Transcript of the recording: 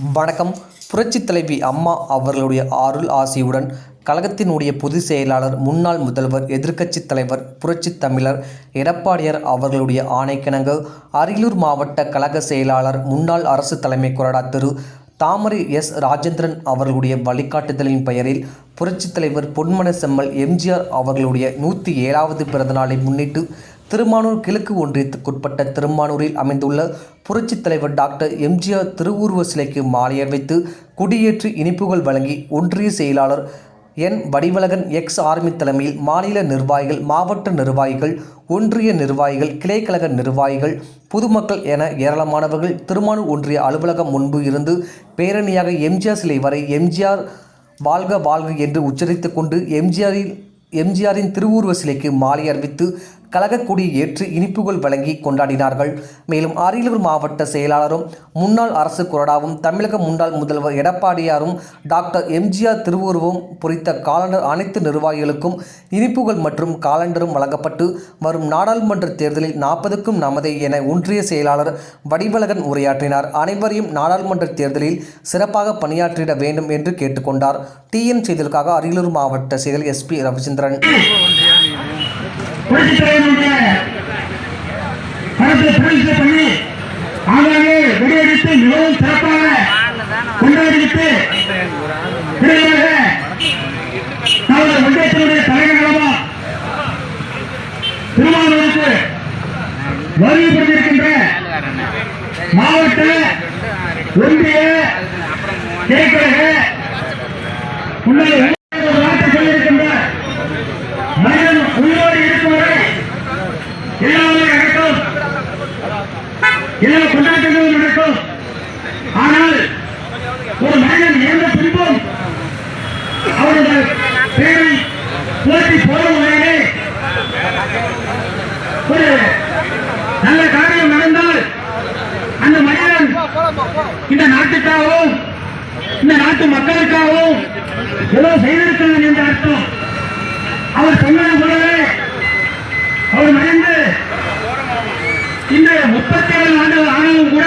வணக்கம். புரட்சித் தலைவி அம்மா அவர்களுடைய அருள் ஆசியுடன் கழகத்தினுடைய பொதுச் செயலாளர் முன்னாள் முதல்வர் எதிர்க்கட்சித் தலைவர் புரட்சித் தமிழர் எடப்பாடியார் அவர்களுடைய ஆணைக்கிணங்க அரியலூர் மாவட்ட கழக செயலாளர் முன்னாள் அரசு தலைமை கொறடா திரு தாமரை எஸ் ராஜேந்திரன் அவர்களுடைய வழிகாட்டுதலின் பெயரில் புரட்சித் தலைவர் பொன்மன செம்மல் எம்ஜிஆர் அவர்களுடைய நூற்றி ஏழாவது பிறந்தநாளை முன்னிட்டு திருமானூர் கிழக்கு ஒன்றியத்துக்குட்பட்ட திருமானூரில் அமைந்துள்ள புரட்சித் தலைவர் டாக்டர் எம்ஜிஆர் திருவுருவ சிலைக்கு மாலை வைத்து குடியேற்று இனிப்புகள் வழங்கி ஒன்றிய செயலாளர் என். வடிவழகன் எக்ஸ். ஆர்மி தலைமையில் மாநில நிர்வாகிகள் மாவட்ட நிர்வாகிகள் ஒன்றிய நிர்வாகிகள் கிளைக்கழக நிர்வாகிகள் பொதுமக்கள் என ஏராளமானவர்கள் திருமானூர் ஒன்றிய அலுவலகம் முன்பு இருந்து பேரணியாக எம்ஜிஆர் சிலை வரை எம்ஜிஆர் வாழ்க வாழ்க என்று உச்சரித்து கொண்டு எம்ஜிஆரில் எம்ஜிஆரின் திருவுருவ சிலைக்கு மாலை அறிவித்து கழகக்கூடிய ஏற்று இனிப்புகள் வழங்கி கொண்டாடினார்கள். மேலும் அரியலூர் மாவட்ட செயலாளரும் முன்னாள் அரசு கொறடாவும் தமிழக முன்னாள் முதல்வர் எடப்பாடியாரும் டாக்டர் எம்ஜிஆர் திருவுருவம் பொறித்த காலண்டர் அனைத்து நிர்வாகிகளுக்கும் இனிப்புகள் மற்றும் காலண்டரும் வழங்கப்பட்டு வரும் நாடாளுமன்ற தேர்தலில் நாற்பதுக்கும் நமதே என ஒன்றிய செயலாளர் வடிவழகன் உரையாற்றினார். அனைவரையும் நாடாளுமன்ற தேர்தலில் சிறப்பாக பணியாற்றிட வேண்டும் என்று கேட்டுக்கொண்டார். டிஎன் செய்திகளுக்காக அரியலூர் மாவட்ட செயல் எஸ்பி ரவிச்சந்திரன். புரட்சி தலைவனுடைய கருத்தை பரிசு பண்ணி ஆங்காங்கே வெடியடித்து மிகவும் சிறப்பாக கொண்டாடிவிட்டு விரைவாக நமது ஒன்றியத்தினுடைய தலைநகரமா திருமாவளவனுக்கு வருகைப்படுத்தியிருக்கின்ற மாவட்ட ஒன்றிய கிளைக்கழக முன்னாள் நாட்டை சொல்லியிருக்கின்ற மனிதன் உயிரோடு இருக்கும் வரை எல்லாமே நடக்கும். எல்லா கொண்டாட்டங்களும் நடக்கும். ஆனால் ஒரு மனிதன் இறந்த பின்பும் அவருடைய பேரை போட்டி போடும் வகையிலே ஒரு நல்ல காரியம் நடந்தால் அந்த மனிதன் இந்த நாட்டுக்காகவும் இந்த நாட்டு மக்களுக்காகவும் ஏதோ செய்திருக்கிறான் என்ற அர்த்தம். அவர் சொன்னது போலவே அவர் மனிதன் இந்த முப்பத்தி ஏழு ஆண்டுகள் ஆனாலும் கூட